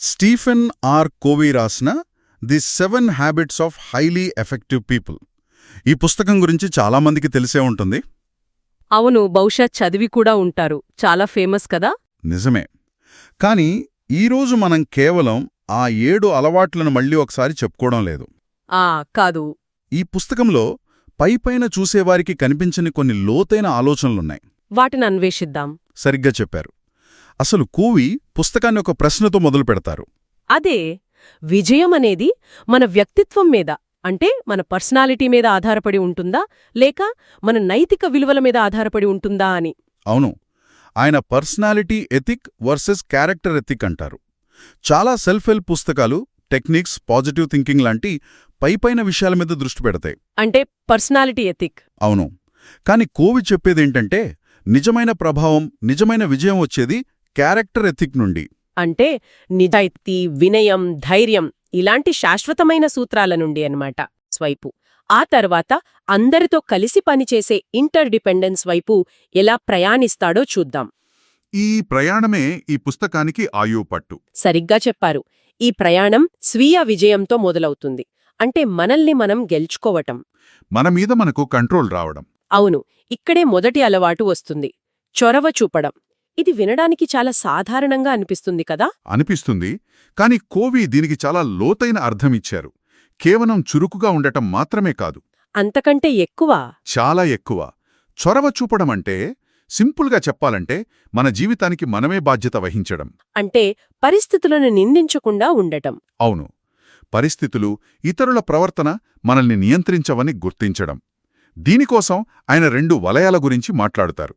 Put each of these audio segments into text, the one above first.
Stephen R Covey రాసిన the seven habits of highly effective people. ఈ పుస్తకం గురించి చాలామందికి తెలిసే ఉంటుంది. అవును బహుశా చదివి కూడా ఉంటారు. చాలా ఫేమస్ కదా? నిజమే. కానీ ఈరోజు మనం కేవలం ఆ ఏడు అలవాట్లను మళ్ళీ ఒకసారి చెప్పుకోవడం లేదు. ఆ కాదు. ఈ పుస్తకంలో పైపైన చూసేవారికి కనిపించని కొన్ని లోతైన ఆలోచనలున్నాయి. వాటిని అన్వేషిద్దాం. సరిగ్గా చెప్పారు. అసలు కూవి పుస్తకాన్ని ఒక ప్రశ్నతో మొదలు పెడతారు. అదే విజయం అనేది మన వ్యక్తిత్వం మీద అంటే మన పర్సనాలిటీ మీద ఆధారపడి ఉంటుందా లేక మన నైతిక విలువల మీద ఆధారపడి ఉంటుందా అని. అవును ఆయన personality ethic versus character ethic అంటారు. చాలా సెల్ఫ్ హెల్ప్ పుస్తకాలు టెక్నిక్స్ పాజిటివ్ థింకింగ్ లాంటి పైపైన విషయాల మీద దృష్టి పెడతాయి. అంటే పర్సనాలిటీ ఎథిక్. అవును కాని కోవి చెప్పేదేంటంటే నిజమైన ప్రభావం నిజమైన విజయం వచ్చేది క్యారెక్టర్ ఎథిక్ నుండి. అంటే నిజాయితీ వినయం ధైర్యం ఇలాంటి శాశ్వతమైన సూత్రాల నుండి అన్నమాట స్వైపు. ఆ తర్వాత అందరితో కలిసి పనిచేసే ఇంటర్ డిపెండెన్స్ వైపు ఎలా ప్రయాణిస్తాడో చూద్దాం. ఈ ప్రయాణమే ఈ పుస్తకానికి ఆయువు పట్టు. సరిగ్గా చెప్పారు. ఈ ప్రయాణం స్వీయ విజయంతో మొదలవుతుంది. అంటే మనల్ని మనం గెలుచుకోవటం. మన మీద మనకు కంట్రోల్ రావడం. అవును ఇక్కడే మొదటి అలవాటు వస్తుంది. చొరవ చూపడం. ఇది వినడానికి చాలా సాధారణంగా అనిపిస్తుంది కదా? అనిపిస్తుంది. కాని కోవి దీనికి చాలా లోతైన అర్థమిచ్చారు కేవలం చురుకుగా ఉండటం మాత్రమే కాదు. అంతకంటే ఎక్కువ? చాలా ఎక్కువ. చొరవ చూపడమంటే సింపుల్గా చెప్పాలంటే మన జీవితానికి మనమే బాధ్యత వహించడం. అంటే పరిస్థితులను నిందించకుండా ఉండటం. అవును. పరిస్థితులు ఇతరుల ప్రవర్తన మనల్ని నియంత్రించవని గుర్తించడం. దీనికోసం ఆయన రెండు వలయాల గురించి మాట్లాడుతారు.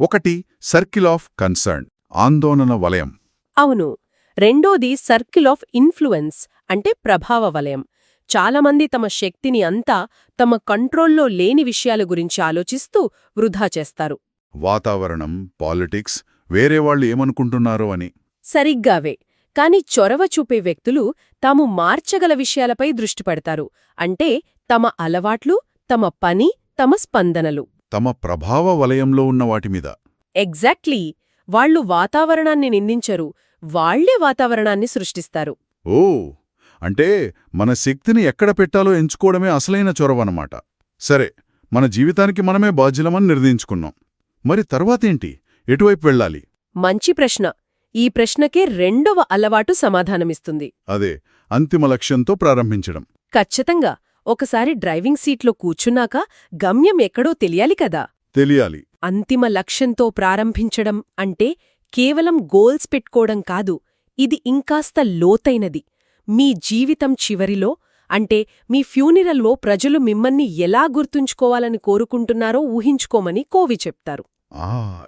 ఒకటి సర్కిల్ ఆఫ్ కన్సర్న్ ఆందోళన వలయం. అవును. రెండోది సర్కిల్ ఆఫ్ ఇన్ఫ్లుయెన్స్ అంటే ప్రభావ వలయం. చాలామంది తమ శక్తిని అంతా తమ కంట్రోల్లో లేని విషయాల గురించి ఆలోచిస్తూ వృధా చేస్తారు. వాతావరణం పాలిటిక్స్ వేరే వాళ్ళు ఏమనుకుంటున్నారో అని. సరిగ్గావే. కాని చొరవ చూపే వ్యక్తులు తాము మార్చగల విషయాలపై దృష్టి పెడతారు. అంటే తమ అలవాట్లు తమ పని తమ స్పందనలు. తమ ప్రభావ వలయంలో ఉన్న వాటి మీద. ఎగ్జాక్ట్లీ. వాళ్ళు వాతావరణాన్ని నిందించరు. వాళ్ళే వాతావరణాన్ని సృష్టిస్తారు. ఓ! అంటే మన శక్తిని ఎక్కడ పెట్టాలో ఎంచుకోవడమే అసలైన చొరవనమాట. సరే మన జీవితానికి మనమే బాధ్యులమని నిర్ణయించుకున్నాం. మరి తర్వాతేంటి? ఎటువైపు వెళ్ళాలి? మంచి ప్రశ్న. ఈ ప్రశ్నకే రెండవ అలవాటు సమాధానమిస్తుంది. అదే అంతిమ లక్ష్యంతో ప్రారంభించడం. ఖచ్చితంగా. ఒకసారి డ్రైవింగ్ సీట్లో కూర్చున్నాక గమ్యం ఎక్కడో తెలియాలి కదా. తెలియాలి. అంతిమ లక్ష్యంతో ప్రారంభించడం అంటే కేవలం గోల్స్ పెట్టుకోవడం కాదు ఇది ఇంకాస్త లోతైనది. మీ జీవితం చివరిలో అంటే మీ ఫ్యూనిరల్లో ప్రజలు మిమ్మల్ని ఎలా గుర్తుంచుకోవాలని కోరుకుంటున్నారో ఊహించుకోమని కోవి చెప్తారు.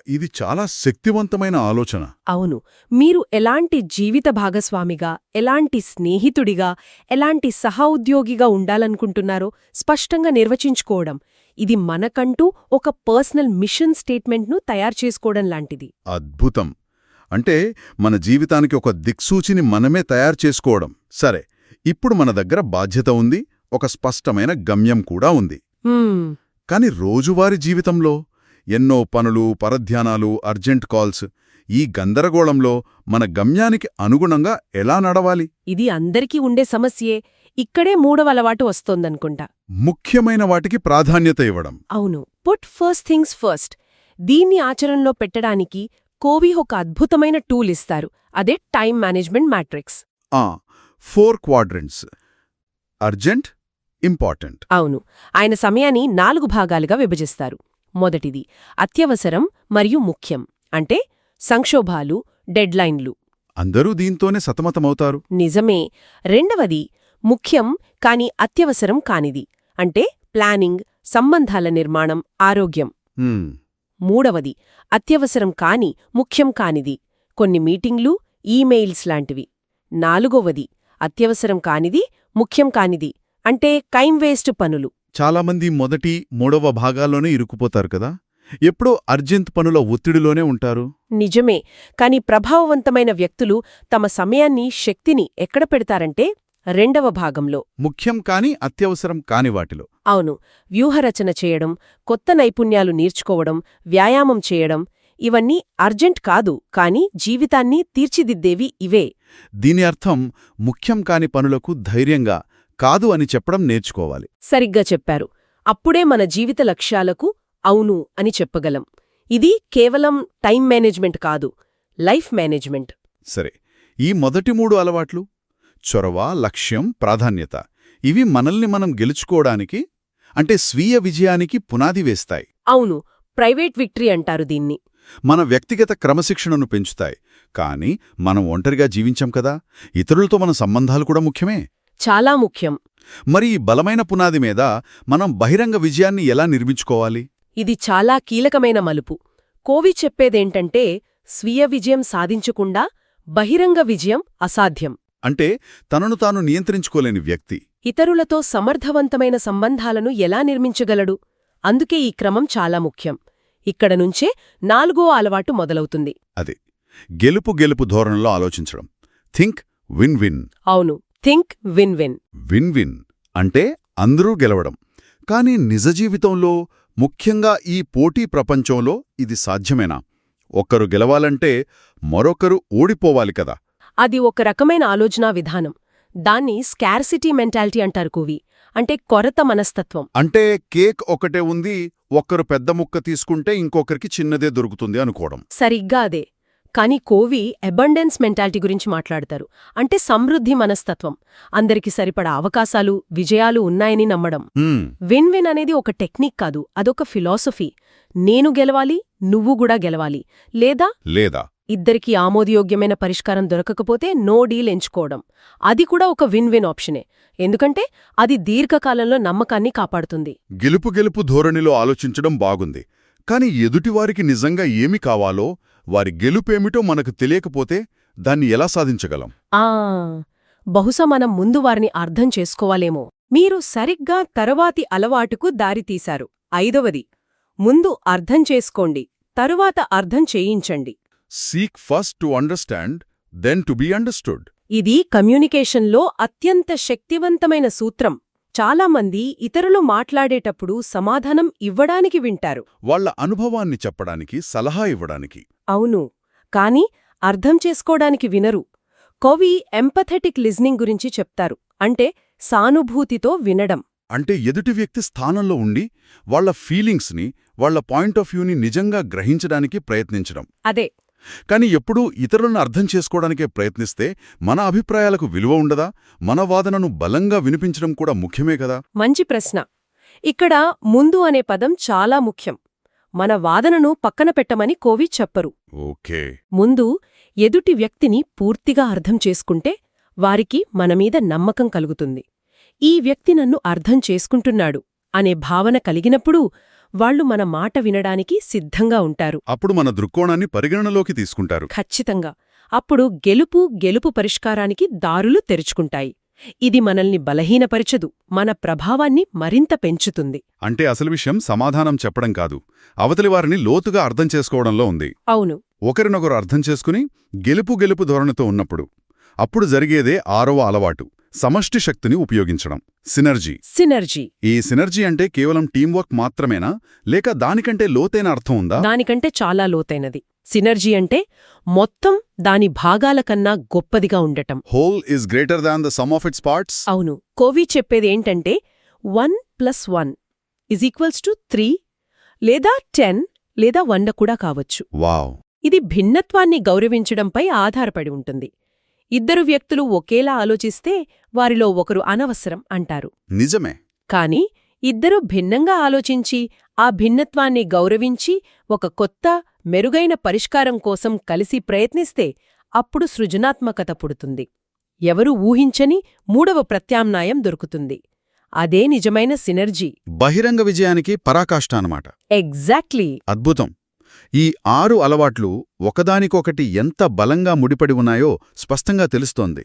ఇది చాలా శక్తివంతమైన ఆలోచన. అవును. మీరు ఎలాంటి జీవిత భాగస్వామిగా ఎలాంటి స్నేహితుడిగా ఎలాంటి సహోద్యోగిగా ఉండాలనుకుంటున్నారో స్పష్టంగా నిర్వచించుకోవడం ఇది మనకంటూ ఒక పర్సనల్ మిషన్ స్టేట్మెంట్ను తయారు చేసుకోవడం లాంటిది. అద్భుతం. అంటే మన జీవితానికి ఒక దిక్సూచిని మనమే తయారు చేసుకోవడం. సరే ఇప్పుడు మన దగ్గర బాధ్యత ఉంది ఒక స్పష్టమైన గమ్యం కూడా ఉంది. కాని రోజువారీ జీవితంలో ఎన్నో పనులు పరధ్యానాలు అర్జెంట్ కాల్స్. ఈ గందరగోళంలో మన గమ్యానికి అనుగుణంగా ఎలా నడవాలి? ఇది అందరికీ ఉండే సమస్యే. ఇక్కడే మూడవ అలవాటు వస్తోందనుకుంటా. ముఖ్యమైన వాటికి ప్రాధాన్యత ఇవ్వడం. అవును. పుట్ ఫస్ట్ థింగ్స్ ఫస్ట్ దీన్ని ఆచరణలో పెట్టడానికి కోవి ఒక అద్భుతమైన టూల్ ఇస్తారు. అదే టైం మేనేజ్మెంట్ మ్యాట్రిక్స్. ఆ ఫోర్ క్వాడ్రెంట్స్. Urgent important. అవును. ఆయన సమయాన్ని నాలుగు భాగాలుగా విభజిస్తారు. మొదటిది. అత్యవసరం మరియు ముఖ్యం. అంటే సంక్షోభాలు డెడ్లైన్లు. అందరూ దీంతోనే సతమతమవుతారు. నిజమే. రెండవది ముఖ్యం కాని అత్యవసరం కానిది. అంటే ప్లానింగ్ సంబంధాల నిర్మాణం ఆరోగ్యం. మూడవది అత్యవసరం కాని ముఖ్యం కానిది. కొన్ని మీటింగ్లు ఈమెయిల్స్ లాంటివి. నాలుగవది అత్యవసరం కానిది ముఖ్యం కానిది. అంటే కైం వేస్ట్ పనులు. చాలామంది మొదటి మూడవ భాగాల్లోనే ఇరుక్కుపోతారు కదా? ఎప్పుడో అర్జెంట్ పనుల ఒత్తిడిలోనే ఉంటారు. నిజమే. కాని ప్రభావవంతమైన వ్యక్తులు తమ సమయాన్ని శక్తిని ఎక్కడ పెడతారంటే రెండవ భాగంలో. ముఖ్యం కాని అత్యవసరం కాని వాటిలో. అవును. వ్యూహరచన చేయడం కొత్త నైపుణ్యాలు నేర్చుకోవడం వ్యాయామం చేయడం ఇవన్నీ అర్జెంట్ కాదు కాని జీవితాన్ని తీర్చిదిద్దేవి ఇవే. దీని అర్థం ముఖ్యం కాని పనులకు ధైర్యంగా కాదు అని చెప్పడం నేర్చుకోవాలి. సరిగ్గా చెప్పారు. అప్పుడే మన జీవిత లక్ష్యాలకు అవును అని చెప్పగలం. ఇది కేవలం టైం మేనేజ్మెంట్ కాదు లైఫ్ మేనేజ్మెంట్. సరే ఈ మొదటి మూడు అలవాట్లు? చొరవ లక్ష్యం ప్రాధాన్యత. ఇవి మనల్ని మనం గెలుచుకోవడానికి అంటే స్వీయ విజయానికి పునాది వేస్తాయి. అవును ప్రైవేట్ విక్టరీ అంటారు దీన్ని. మన వ్యక్తిగత క్రమశిక్షణను పెంచుతాయి. కానీ మనం ఒంటరిగా జీవించాం కదా ఇతరులతో మన సంబంధాలు కూడా ముఖ్యమే. చాలా ముఖ్యం. మరి ఈ బలమైన పునాది మీద మనం బహిరంగ విజయాన్ని ఎలా నిర్మించుకోవాలి? ఇది చాలా కీలకమైన మలుపు. కోవి చెప్పేదేంటంటే స్వీయ విజయం సాధించకుండా బహిరంగ విజయం అసాధ్యం. అంటే తనను తాను నియంత్రించుకోలేని వ్యక్తి. ఇతరులతో సమర్థవంతమైన సంబంధాలను ఎలా నిర్మించగలడు? అందుకే ఈ క్రమం చాలా ముఖ్యం. ఇక్కడ నుంచే నాలుగో అలవాటు మొదలవుతుంది. అదే గెలుపు గెలుపు ధోరణిలో ఆలోచించడం. Think win win. అవును. Think win win. Win win అంటే అందరూ గెలవడం. కానీ నిజ జీవితంలో ముఖ్యంగా ఈ పోటీ ప్రపంచంలో ఇది సాధ్యమేనా? ఒకరు గెలవాలంటే మరొకరు ఓడిపోవాలి కదా. అది ఒక రకమైన ఆలోచనా విధానం. దాన్ని స్కార్సిటీ మెంటాలిటీ అంటారు కోవి. అంటే కొరత మనస్తత్వం. అంటే కేక్ ఒకటే ఉంది ఒక్కరు పెద్ద ముక్క తీసుకుంటే ఇంకొకరికి చిన్నదే దొరుకుతుంది అనుకోవడం. సరిగ్గా అదే. కాని కోవి అబండెన్స్ మెంటాలిటీ గురించి మాట్లాడతారు. అంటే సమృద్ధి మనస్తత్వం. అందరికి సరిపడా అవకాశాలు విజయాలు ఉన్నాయని నమ్మడం. విన్ విన్ అనేది ఒక టెక్నిక్ కాదు అదొక ఫిలాసఫీ నేను గెలవాలి నువ్వు కూడా గెలవాలి. లేదా లేదా? ఇద్దరికీ ఆమోదయోగ్యమైన పరిష్కారం దొరకకపోతే నో డీల్ ఎంచుకోవడం. అది కూడా ఒక విన్ విన్ ఆప్షనే ఎందుకంటే అది దీర్ఘకాలంలో నమ్మకాన్ని కాపాడుతుంది. గెలుపు గెలుపు ధోరణిలో ఆలోచించడం బాగుంది. కాని ఎదుటివారికి నిజంగా ఏమి కావాలో వారి గెలుపేమిటో మనకు తెలియకపోతే దాన్ని ఎలా సాధించగలం? ఆ! బహుశా మనం ముందు వారిని అర్థం చేసుకోవాలేమో. మీరు సరిగ్గా తరువాతి అలవాటుకు దారితీశారు. ఐదవది ముందు అర్థం చేసుకోండి. తరువాత అర్థం చేయించండి. Seek first to understand then to be understood ఇది కమ్యూనికేషన్లో అత్యంత శక్తివంతమైన సూత్రం. చాలామంది ఇతరులు మాట్లాడేటప్పుడు సమాధానం ఇవ్వడానికి వింటారు. వాళ్ళ అనుభవాన్ని చెప్పడానికి సలహా ఇవ్వడానికి. అవును కాని అర్థం చేసుకోడానికి వినరు. కవి ఎంపథెటిక్ లిజనింగ్ గురించి చెప్తారు అంటే సానుభూతితో వినడం. అంటే ఎదుటి వ్యక్తి స్థానంలో ఉండి వాళ్ళ ఫీలింగ్స్ని వాళ్ళ పాయింట్ ఆఫ్ వ్యూని నిజంగా గ్రహించడానికి ప్రయత్నించడం. అదే కానీ ఎప్పుడూ ఇతరులను అర్థం చేసుకోవడానికే ప్రయత్నిస్తే మన అభిప్రాయాలకు విలువ ఉండదా? మన వాదనను బలంగా వినిపించడం కూడా ముఖ్యమే కదా? మంచి ప్రశ్న. ఇక్కడ ముందు అనే పదం చాలా ముఖ్యం. మన వాదనను పక్కన పెట్టమని కోవి చెప్పరు. ఓకే. ముందు ఎదుటి వ్యక్తిని పూర్తిగా అర్థం చేసుకుంటే వారికి మనమీద నమ్మకం కలుగుతుంది. ఈ వ్యక్తి నన్ను అర్థం చేసుకుంటున్నాడు అనే భావన కలిగినప్పుడు వాళ్ళు మన మాట వినడానికి సిద్ధంగా ఉంటారు. అప్పుడు మన దృక్కోణాన్ని పరిగణనలోకి తీసుకుంటారు. ఖచ్చితంగా. అప్పుడు గెలుపు గెలుపు పరిష్కారానికి దారులు తెరుచుకుంటాయి. ఇది మనల్ని బలహీనపరచదు మన ప్రభావాన్ని మరింత పెంచుతుంది. అంటే అసలు విషయం సమాధానం చెప్పడం కాదు. అవతలి వారిని లోతుగా అర్థం చేసుకోవడంలో ఉంది. అవును. ఒకరినొకరు అర్థం చేసుకుని గెలుపు గెలుపు ధోరణితో ఉన్నప్పుడు అప్పుడు జరిగేదే ఆరవ అలవాటు. సమష్టి శక్తిని ఉపయోగించడం. సినర్జీ. సినర్జీ. ఈ సినర్జీ అంటే కేవలం టీంవర్క్ మాత్రమేనా? లేక దానికంటే లోతైన అర్థం ఉందా? దానికంటే చాలా లోతైనది. సినర్జీ అంటే మొత్తం దాని భాగాల కన్నా గొప్పదిగా ఉండటం. Whole is greater than the sum of its parts? అవును. Covey చెప్పేదేంటంటే one plus one is equals to three లేదా టెన్ లేదా వంద కూడా కావచ్చు. వావ్. ఇది భిన్నత్వాన్ని గౌరవించడంపై ఆధారపడి ఉంటుంది. ఇద్దరు వ్యక్తులు ఒకేలా ఆలోచిస్తే వారిలో ఒకరు అనవసరం అంటారు. నిజమే. కాని ఇద్దరూ భిన్నంగా ఆలోచించి ఆ భిన్నత్వాన్ని గౌరవించి ఒక కొత్త మెరుగైన పరిష్కారం కోసం కలిసి ప్రయత్నిస్తే అప్పుడు సృజనాత్మకత పుడుతుంది. ఎవరూ ఊహించని మూడవ ప్రత్యామ్నాయం దొరుకుతుంది. అదే నిజమైన సినర్జీ. బహిరంగ విజయానికి పరాకాష్ట అన్నమాట. ఎగ్జాక్ట్లీ. అద్భుతం. ఈ ఆరు అలవాట్లు ఒకదానికొకటి ఎంత బలంగా ముడిపడి ఉన్నాయో స్పష్టంగా తెలుస్తోంది.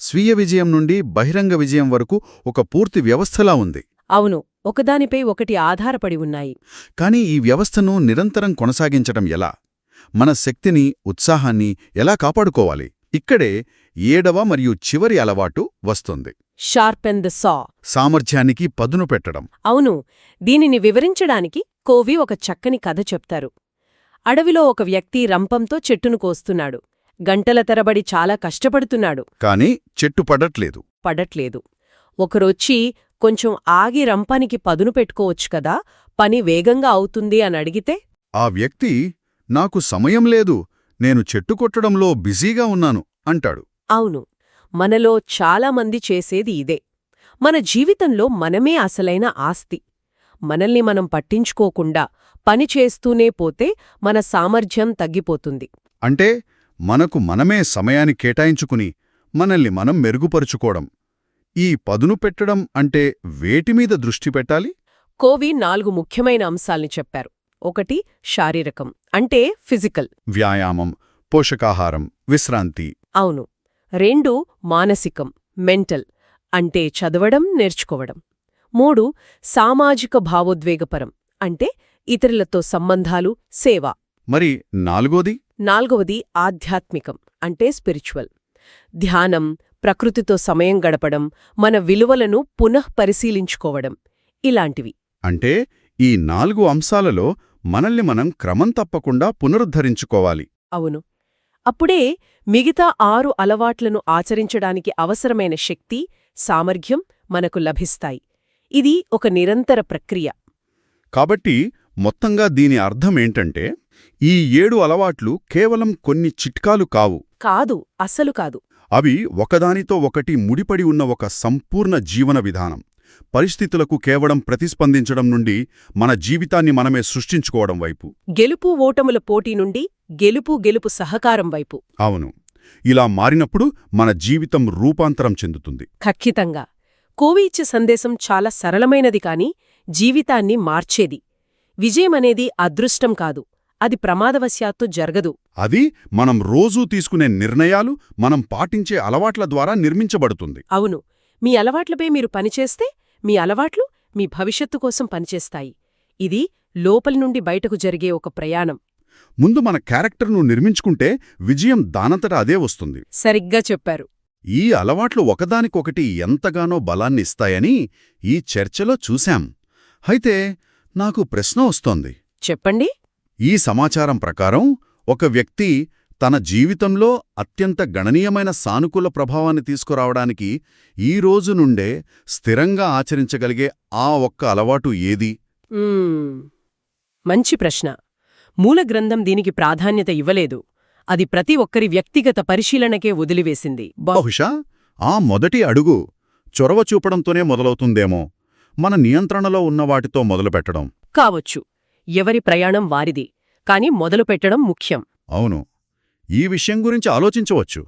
స్వీయ విజయం నుండి బహిరంగ విజయం వరకు ఒక పూర్తి వ్యవస్థలా ఉంది. అవును ఒకదానిపై ఒకటి ఆధారపడి ఉన్నాయి. కానీ ఈ వ్యవస్థను నిరంతరం కొనసాగించటం ఎలా? మన శక్తిని ఉత్సాహాన్ని ఎలా కాపాడుకోవాలి? ఇక్కడే ఏడవ మరియు చివరి అలవాటు వస్తుంది. Sharpen the saw. సామర్థ్యానికి పదును పెట్టడం. అవును దీనిని వివరించడానికి కోవి ఒక చక్కని కథ చెప్తారు. అడవిలో ఒక వ్యక్తి రంపంతో చెట్టును కోస్తున్నాడు. గంటల తరబడి చాలా కష్టపడుతున్నాడు. కాని చెట్టు పడట్లేదు. పడట్లేదు. ఒకరొచ్చి కొంచెం ఆగి రంపానికి పదును పెట్టుకోవచ్చు కదా పని వేగంగా అవుతుంది అని అడిగితే ఆ వ్యక్తి నాకు సమయం లేదు నేను చెట్టు కొట్టడంలో బిజీగా ఉన్నాను అంటాడు. అవును. మనలో చాలామంది చేసేది ఇదే. మన జీవితంలో మనమే అసలైన ఆస్తి. మనల్ని మనం పట్టించుకోకుండా పని చేస్తూనే పోతే మన సామర్థ్యం తగ్గిపోతుంది. అంటే మనకు మనమే సమయాన్ని కేటాయించుకుని మనల్ని మనం మెరుగుపరుచుకోవడం. ఈ పదును పెట్టడం అంటే వేటిమీద దృష్టి పెట్టాలి? కోవి నాలుగు ముఖ్యమైన అంశాల్ని చెప్పారు. ఒకటి శారీరకం. అంటే ఫిజికల్. వ్యాయామం పోషకాహారం విశ్రాంతి. అవును. రెండు మానసికం మెంటల్. అంటే చదవడం నేర్చుకోవడం. మూడు సామాజిక భావోద్వేగపరం అంటే ఇతరులతో సంబంధాలు సేవ. మరి నాలుగోది? నాల్గవది ఆధ్యాత్మికం అంటే స్పిరిచువల్. ధ్యానం ప్రకృతితో సమయం గడపడం మన విలువలను పునః పరిశీలించుకోవడం ఇలాంటివి. అంటే ఈ నాలుగు అంశాలలో మనల్ని మనం క్రమం తప్పకుండా పునరుద్ధరించుకోవాలి. అవును. అప్పుడే మిగతా ఆరు అలవాట్లను ఆచరించడానికి అవసరమైన శక్తి సామర్థ్యం మనకు లభిస్తాయి. ఇది ఒక నిరంతర ప్రక్రియ. కాబట్టి మొత్తంగా దీని అర్థమేంటంటే ఈ ఏడు అలవాట్లు కేవలం కొన్ని చిట్కాలు కావు. కాదు అసలు కాదు. అవి ఒకదానితో ఒకటి ముడిపడి ఉన్న ఒక సంపూర్ణ జీవన విధానం. పరిస్థితులకు కేవలం ప్రతిస్పందించడం నుండి మన జీవితాన్ని మనమే సృష్టించుకోవడం వైపు. గెలుపు ఓటముల పోటీ నుండి గెలుపు గెలుపు సహకారం వైపు. అవును. ఇలా మారినప్పుడు మన జీవితం రూపాంతరం చెందుతుంది. ఖచ్చితంగా. కోవి ఇచ్చే సందేశం చాలా సరళమైనది కాని జీవితాన్ని మార్చేది. విజయమనేది అదృష్టం కాదు అది ప్రమాదవశాత్తు జరగదు. అది మనం రోజూ తీసుకునే నిర్ణయాలు మనం పాటించే అలవాట్ల ద్వారా నిర్మించబడుతుంది. అవును మీ అలవాట్లపై మీరు పనిచేస్తే మీ అలవాట్లు మీ భవిష్యత్తు కోసం పనిచేస్తాయి. ఇది లోపలి నుండి బయటకు జరిగే ఒక ప్రయాణం. ముందు మన క్యారెక్టర్ను నిర్మించుకుంటే విజయం దానంతట అదే వస్తుంది. సరిగ్గా చెప్పారు. ఈ అలవాట్లు ఒకదానికొకటి ఎంతగానో బలాన్నిస్తాయని ఈ చర్చలో చూశాం. అయితే నాకు ప్రశ్న వస్తోంది. చెప్పండి. ఈ సమాచారం ప్రకారం ఒక వ్యక్తి తన జీవితంలో అత్యంత గణనీయమైన సానుకూల ప్రభావాన్ని తీసుకురావడానికి ఈ రోజు నుండే స్థిరంగా ఆచరించగలిగే ఆ ఒక్క అలవాటు ఏది. మంచి ప్రశ్న. మూల గ్రంథం దీనికి ప్రాధాన్యత ఇవ్వలేదు. అది ప్రతి ఒక్కరి వ్యక్తిగత పరిశీలనకే వదిలివేసింది. బహుశా ఆ మొదటి అడుగు చొరవ చూపడంతోనే మొదలవుతుందేమో. మన నియంత్రణలో ఉన్న వాటితో మొదలుపెట్టడం. కావచ్చు. ఎవరి ప్రయాణం వారిది. కాని మొదలుపెట్టడం ముఖ్యం. అవును. ఈ విషయం గురించి ఆలోచించవచ్చు.